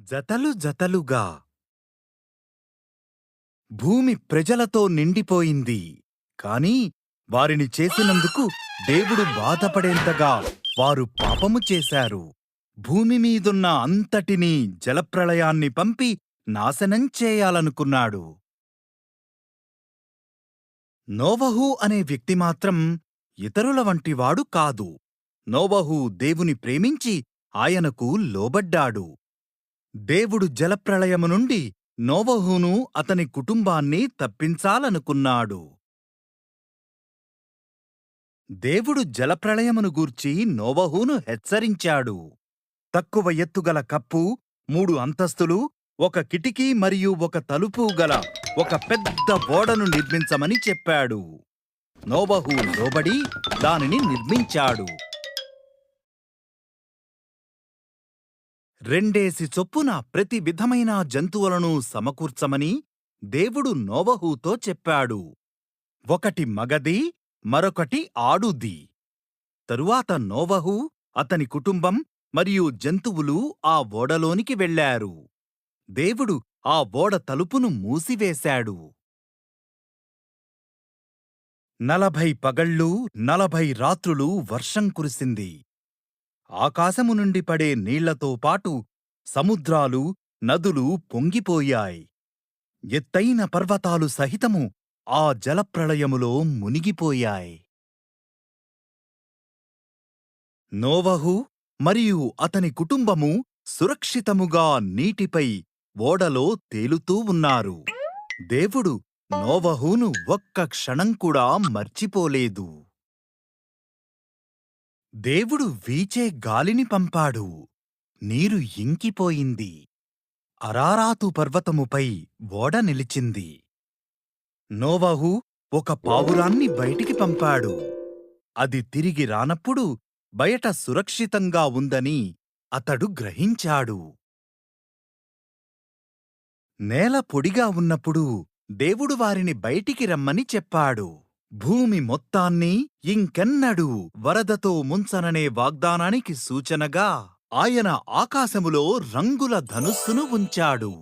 జతలు జతలుగా. భూమి ప్రజలతో నిండిపోయింది. కాని వారిని చేసినందుకు దేవుడు బాధపడేంతగా వారు పాపము చేశారు. భూమి మీదున్న అంతటినీ జలప్రళయాన్ని పంపి నాశనం చేయాలనుకున్నాడు. నోవహు అనే వ్యక్తి మాత్రం ఇతరుల వంటివాడు కాదు. నోవహు దేవుని ప్రేమించి ఆయనకు లోబడ్డాడు. దేవుడు జలప్రళయము నుండి నోవహును అతని కుటుంబాన్ని తప్పించాలనుకున్నాడు. దేవుడు జలప్రళయమును గూర్చి నోవహును హెచ్చరించాడు. తక్కువ ఎత్తుగల కప్పు మూడు అంతస్తులు ఒక కిటికీ మరియు ఒక తలుపు గల ఒక పెద్ద ఓడను నిర్మించమని చెప్పాడు. నోబహు లోబడి దానిని నిర్మించాడు. రెండేసి చొప్పున ప్రతి విధమైన జంతువులను సమకూర్చమని దేవుడు నోవహుతో చెప్పాడు. ఒకటి మగది మరొకటి ఆడుది తరువాత నోవహు అతని కుటుంబం మరియు జంతువులు ఆ ఓడలోనికి వెళ్ళారు దేవుడు ఆ ఓడ తలుపును మూసివేశాడు. నలభై పగళ్ళు నలభై రాత్రులు వర్షం కురిసింది. ఆకాశము నుండి పడే నీళ్ళతో పాటు సముద్రాలు నదులు పొంగిపోయాయి. ఎత్తైన పర్వతాలు సహితము ఆ జలప్రళయములో మునిగిపోయాయి. నోవహు మరియు అతని కుటుంబము సురక్షితముగా నీటిపై ఓడలో తేలుతూ ఉన్నారు. దేవుడు నోవహును ఒక్క క్షణం కూడా మర్చిపోలేదు. దేవుడు వీచే గాలిని పంపాడు నీరు ఇంకిపోయింది. అరారాతు పర్వతముపై ఓడ నిలిచింది. నోవహు ఒక పావురాన్ని బయటికి పంపాడు. అది తిరిగి రానప్పుడు బయట సురక్షితంగా ఉందని అతడు గ్రహించాడు. నేల పొడిగా ఉన్నప్పుడు దేవుడు వారిని బయటికి రమ్మని చెప్పాడు. భూమి మొత్తాన్ని ఇంకెన్నడూ వరదతో ముంచననే వాగ్దానానికి సూచనగా ఆయన ఆకాశములో రంగుల ధనుస్సును ఉంచాడు.